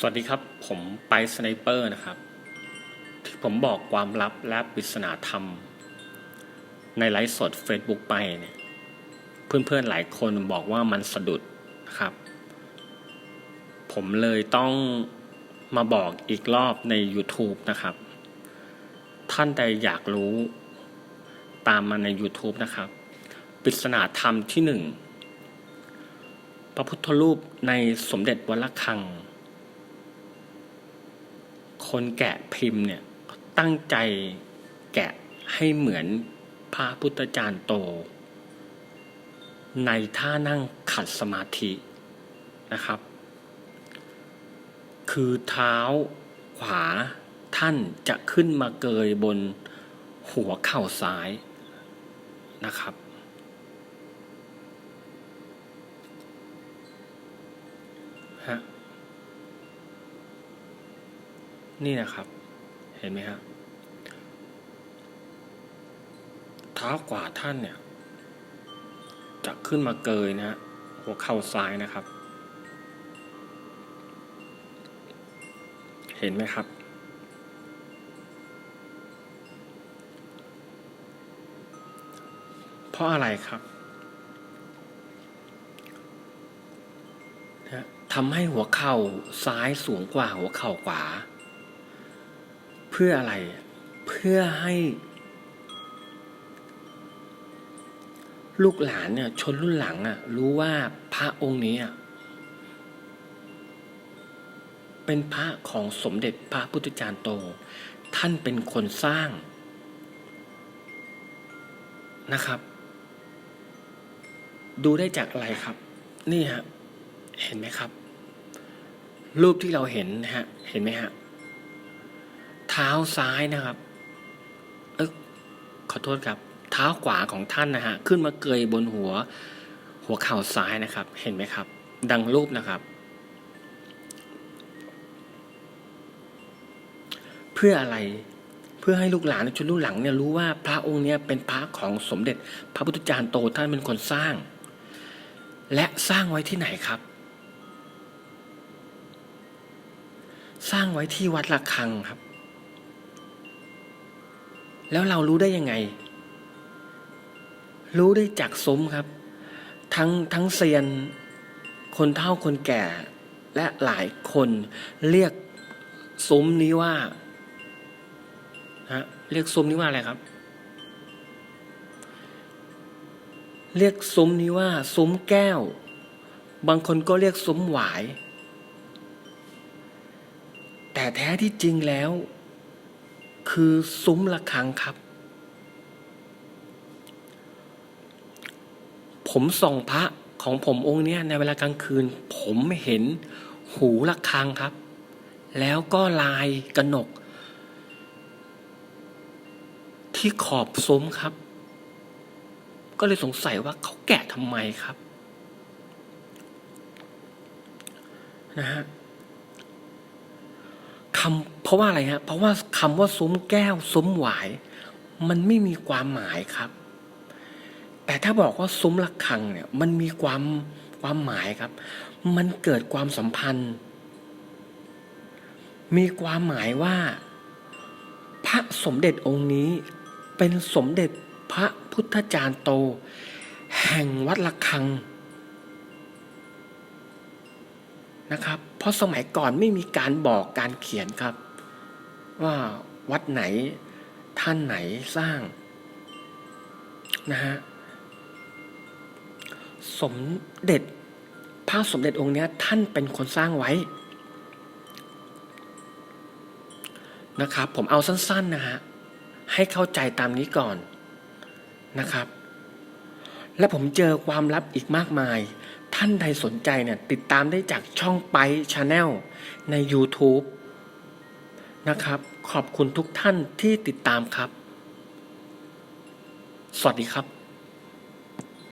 สวัสดีครับ ผมไปสไนเปอร์นะครับ ที่ผมบอกความลับและปริศนาธรรม ในไลฟ์สด Facebook ไปเนี่ย เพื่อนๆหลายคนบอกว่ามันสะดุดนะครับ ผมเลยต้องมาบอกอีกรอบใน YouTube นะครับ ท่านใดอยากรู้ตามมาใน YouTube นะครับ ปริศนาธรรมที่หนึ่งพระพุทธรูปในสมเด็จวัดระฆัง คนแกะพิมพ์เนี่ยตั้งใจแกะให้เหมือนพระพุทธจารย์โต ในท่านั่งขัดสมาธินะครับ คือเท้าขวาท่านจะขึ้นมาเกยบนหัวเข่าซ้ายนะครับ นี่นะครับ เห็นไหมฮะเท้าขวาท่านเนี่ย จะขึ้นมาเกยนะฮะหัวเข่าซ้ายนะครับ เห็นไหมครับ เพราะอะไรครับทำให้หัวเข่าซ้ายสูงกว่าหัวเข่าขวา พื่ออะไร เพื่อให้ ลูกหลานเนี่ย ชนรุ่นหลังอะ รู้ว่าพระองค์นี้อะเป็นพระของสมเด็จพระพุทธจารย์โต ท่านเป็นคนสร้างนะครับ ดูได้จากอะไรครับ นี่ฮะ เห็นไหมครับ รูปที่เราเห็นนะฮะ เห็นไหมฮะ เท้าซ้ายนะครับ เออขอโทษครับ เท้าขวาของท่านนะฮะขึ้นมาเกยบนหัว หัวเข่าซ้ายนะครับ เห็นไหมครับ ดังรูปนะครับ เพื่ออะไรเพื่อให้ลูกหลานในชุดรุ่นหลังเนี่ยรู้ว่าพระองค์เนี้ยเป็นพระของสมเด็จ พระพุทธจารย์โตท่านเป็นคนสร้าง และสร้างไว้ที่ไหนครับ สร้างไว้ที่วัดระฆังครับ แล้วเรารู้ได้ยังไง รู้ได้จากซุ้มครับ ทั้งทั้งเซียน คนเฒ่าคนแก่ และหลายคนเรียกซุ้มนี้ว่าฮะเรียกซุ้มนี้ว่าอะไรครับ เรียกซุ้มนี้ว่า ซุ้มแก้ว บางคนก็เรียกซุ้มหวาย แต่แท้ที่จริงแล้ว คือซุ้มระฆังครับ ผมส่องพระของผมองค์เนี้ยในเวลากลางคืน ผมเห็นหูระฆังครับ แล้วก็ลายกระหนก ที่ขอบซุ้มครับ ก็เลยสงสัยว่าเขาแกะทำไมครับ นะฮะำเพราะว่าอะไรฮะเพราะว่าคำว่าซุ้มแก้วซุ้มหวาย มันไม่มีความหมายครับ แต่ถ้าบอกว่าซุ้มระฆังเนี่ย มันมีความความหมายครับ มันเกิดความสัมพันธ์ มีความหมายว่า พระสมเด็จองค์นี้ เป็นสมเด็จพระพุทธจารย์โต แห่งวัดระฆัง นะครับ เพราะสมัยก่อนไม่มีการบอกการเขียนครับ ว่าวัดไหนท่านไหนสร้างนะฮะสมเด็จพระสมเด็จองค์เนี้ยท่านเป็นคนสร้างไว้นะครับผมเอาสั้นๆนะฮะให้เข้าใจตามนี้ก่อนนะครับ และผมเจอความลับอีกมากมาย ท่านใดสนใจเนี่ยติดตามได้จากช่องไปชาแนลใน YouTube นะครับ ขอบคุณทุกท่านที่ติดตามครับ สวัสดีครับ